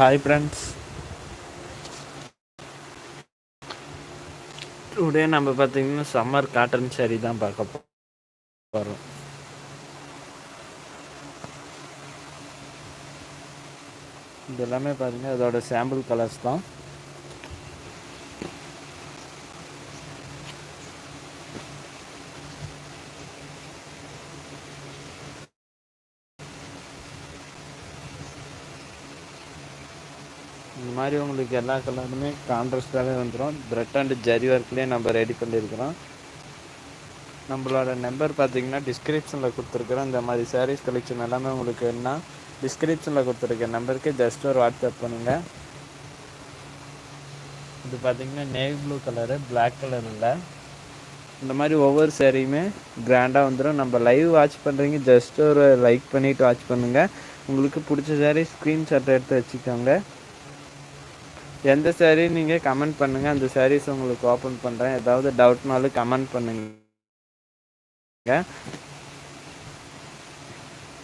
Hi friends today நம்ம பார்த்தீங்கன்னா summer cotton saree தான் பார்க்க போகிறோம் இதெல்லாமே இது எல்லாமே சாம்பிள் கலர்ஸ் தான். இந்த மாதிரி உங்களுக்கு எல்லா கலருமே கான்ட்ராஸ்டாகவே வந்துடும் த்ரெட் அண்ட் ஜரி ஒர்க்லேயே நம்ம ரெடி பண்ணியிருக்கிறோம். நம்மளோட நம்பர் பார்த்தீங்கன்னா டிஸ்கிரிப்ஷனில் கொடுத்துருக்குறோம். இந்த மாதிரி சாரீஸ் கலெக்ஷன் எல்லாமே உங்களுக்கு என்ன டிஸ்கிரிப்ஷனில் கொடுத்துருக்க நம்பருக்கு ஜஸ்ட் ஒரு வாட்ஸ்அப் பண்ணுங்கள் இது பார்த்தீங்கன்னா navy blue colour black colour இல்லை. இந்த மாதிரி ஒவ்வொரு சேரீயுமே கிராண்டாக வந்துடும் நம்ம லைவ் வாட்ச் பண்ணுறீங்க ஜஸ்ட் ஒரு லைக் பண்ணிவிட்டு வாட்ச் பண்ணுங்கள் உங்களுக்கு பிடிச்ச சாரீ ஸ்க்ரீன்ஷாட் எடுத்து வச்சுக்கோங்க. எந்த சாரீ நீங்கள் கமெண்ட் பண்ணுங்கள் அந்த சாரீஸ் உங்களுக்கு ஓப்பன் பண்ணுறேன் ஏதாவது டவுட்னாலும் கமெண்ட் பண்ணுங்க.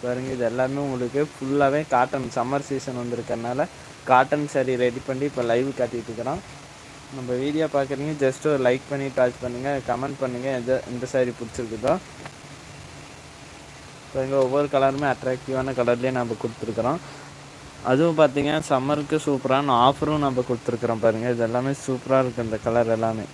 பாருங்க இது எல்லாமே உங்களுக்கு ஃபுல்லாகவே காட்டன் சம்மர் சீசன் வந்திருக்கறனால காட்டன் saree ரெடி பண்ணி இப்போ லைவ் காட்டிட்டு இருக்கிறோம். நம்ம வீடியோ பார்க்குறீங்க ஜஸ்ட் ஒரு லைக் பண்ணி டாச் பண்ணுங்கள் கமெண்ட் பண்ணுங்கள் எந்த எந்த saree பிடிச்சிருக்குதோ. பாருங்க ஒவ்வொரு கலருமே அட்ராக்டிவான கலர்லேயே நம்ம கொடுத்துருக்குறோம். அதுவும் பார்த்தீங்கன்னா சம்மருக்கு சூப்பரான ஆஃபரும் நம்ம கொடுத்துருக்குறோம் பாருங்கள் இது எல்லாமே சூப்பராக இருக்குது இந்த கலர் எல்லாமே.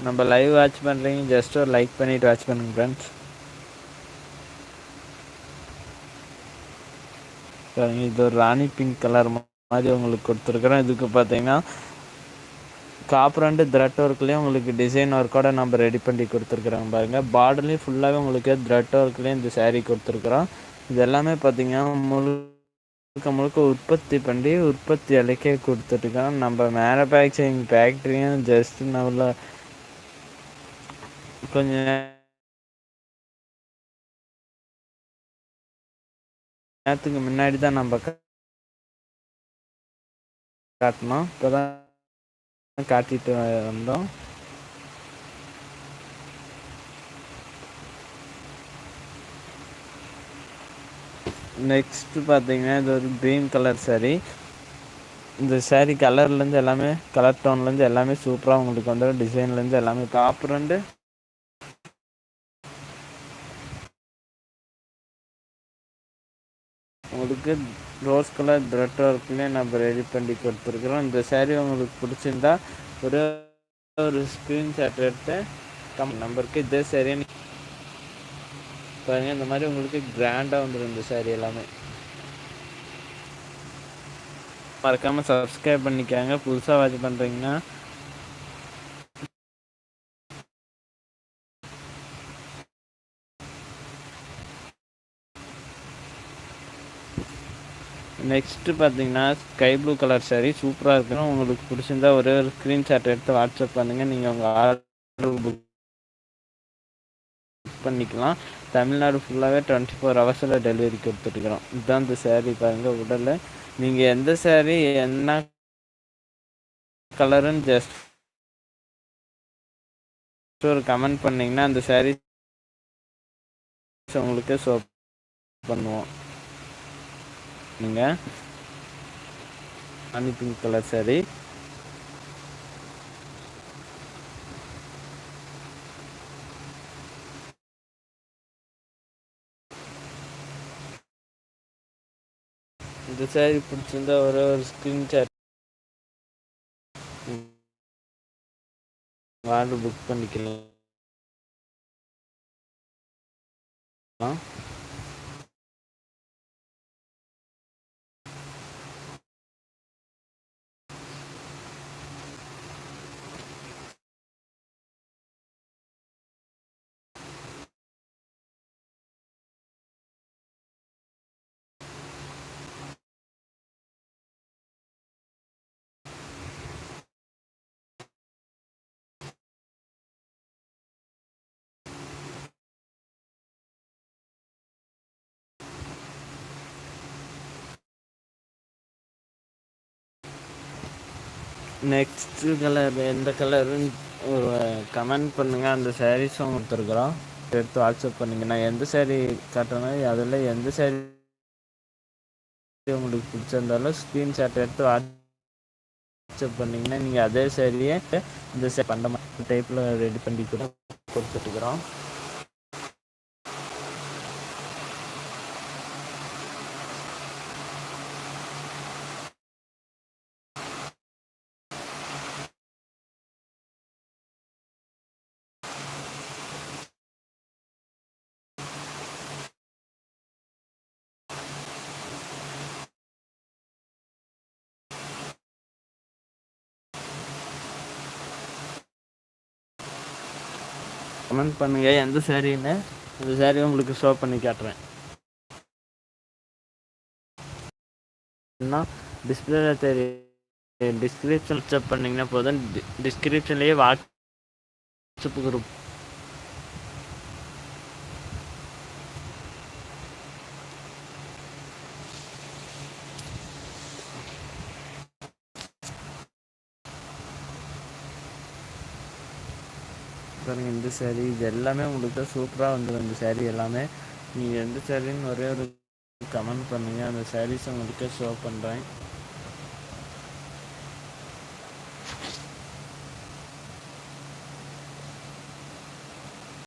நம்ம லைவ் வாட்ச் பண்ணுறீங்க ஜஸ்ட் ஒரு லைக் பண்ணிவிட்டு வாட்ச் பண்ணுங்க ஃப்ரெண்ட்ஸ் பாருங்க இது ஒரு ராணி பிங்க் கலர் மாதிரி உங்களுக்கு கொடுத்துருக்குறோம் இதுக்கு பார்த்தீங்கன்னா காப்பர் அண்டு த்ரெட் ஒர்க்லேயும் உங்களுக்கு டிசைன் ஒர்க்கோட நம்ம ரெடி பண்ணி கொடுத்துருக்குறோம் பாருங்கள் பார்டர்லேயும் ஃபுல்லாகவே உங்களுக்கு த்ரெட் ஒர்க்லேயும் இந்த சேரீ கொடுத்துருக்குறோம். இது எல்லாமே பார்த்தீங்கன்னா முழுக்க முழுக்க உற்பத்தி பண்ணி உற்பத்தி அலைக்கே கொடுத்துட்ருக்கோம் நம்ம மேனுஃபேக்சரிங் ஃபேக்ட்ரியும் ஜஸ்ட் நம்மள கொஞ்சம் நேரத்துக்கு முன்னாடி தான் நம்ம காட்டினோம் இப்போ தான் காட்டிட்டு வந்தோம். நெக்ஸ்ட் பார்த்தீங்கன்னா இது ஒரு க்ரீன் கலர் saree. இந்த saree கலர்லேருந்து எல்லாமே கலர் டோன்லேருந்து எல்லாமே சூப்பராக உங்களுக்கு வந்துடும் டிசைன்லேருந்து எல்லாமே காப்பர் அண்டு உங்களுக்கு ரோஸ் கலர் த்ரெட் ஒர்க்லேயே நம்ம ரெடி பண்ணி கொடுத்துருக்குறோம். இந்த saree உங்களுக்கு பிடிச்சிருந்தா ஒரு ஒரு ஸ்க்ரீன்ஷாட் எடுத்து கம் நம்பருக்கு இதே saree பாருங்க இந்த மாதிரி உங்களுக்கு கிராண்டாக வந்துடும் இந்த சேரீ எல்லாமே. மறக்காமல் சப்ஸ்கிரைப் பண்ணிக்காங்க. புதுசாக வாட்ச் பண்ணுறீங்கன்னா நெக்ஸ்ட்டு பார்த்தீங்கன்னா ஸ்கை ப்ளூ கலர் saree சூப்பராக இருக்கணும் உங்களுக்கு பிடிச்சிருந்தா ஒரே ஒரு ஸ்க்ரீன்ஷாட் எடுத்து வாட்ஸ்அப் பண்ணுங்கள் நீங்கள் உங்கள் ஆர்டர் புக் பண்ணிக்கலாம். தமிழ்நாடு ஃபுல்லாகவே டுவெண்ட்டி ஃபோர் ஹவர்ஸில் டெலிவரி கொடுத்துட்டுருக்குறோம். இதுதான் இந்த சேரீ பாருங்கள் உடலில். நீங்கள் எந்த சேரீ என்ன கலருன்னு ஜஸ்ட் ஒரு கமெண்ட் பண்ணிங்கன்னா அந்த சாரீஸ் உங்களுக்கு ஷோ பண்ணுவோம். இருக்குங்க ஹனி பிங்க் கலர் சாரி இந்த சாரி பிடிச்சிருந்தா ஒரு ஒரு ஸ்க்ரீன்ஷாட் ஆர்டர் புக் பண்ணிக்கலாம். நெக்ஸ்ட்டு கலர் எந்த கலருன்னு ஒரு கமெண்ட் பண்ணுங்கள் அந்த சாரீஸும் கொடுத்துருக்குறோம். எடுத்து வாட்ஸ்அப் பண்ணுங்க. நான் எந்த சேரீ காட்டுறேனோ அதில் எந்த சேரீ உங்களுக்கு பிடிச்சிருந்தாலும் ஸ்க்ரீன்ஷாட் எடுத்து வாட்ஸ்அப் பண்ணிங்கன்னா நீங்கள் அதே சேரீயே இந்த சே பண்ண மாதிரி டைப்பில் ரெடி பண்ணி கூட கொடுத்துட்டுருக்குறோம் கமெண்ட் பண்ணுங்கள் எந்த சேரீன்னு. அந்த சேரீ உங்களுக்கு ஷோ பண்ணி காட்டுறேன். டிஸ்பிளேல தெரியும் டிஸ்கிரிப்ஷன் செக் பண்ணிங்கன்னா போதும். டிஸ்கிரிப்ஷன்லேயே வாட்ஸ்அப் குரூப் பாருங்கள் இந்த சேரீ இது எல்லாமே உங்களுக்கு சூப்பராக வந்துடும் இந்த சேரீ எல்லாமே. நீங்கள் எந்த சேரீன்னு ஒரே ஒரு கமெண்ட் பண்ணுங்கள் அந்த சாரீஸ் உங்களுக்கு ஷோ பண்ணுறேன்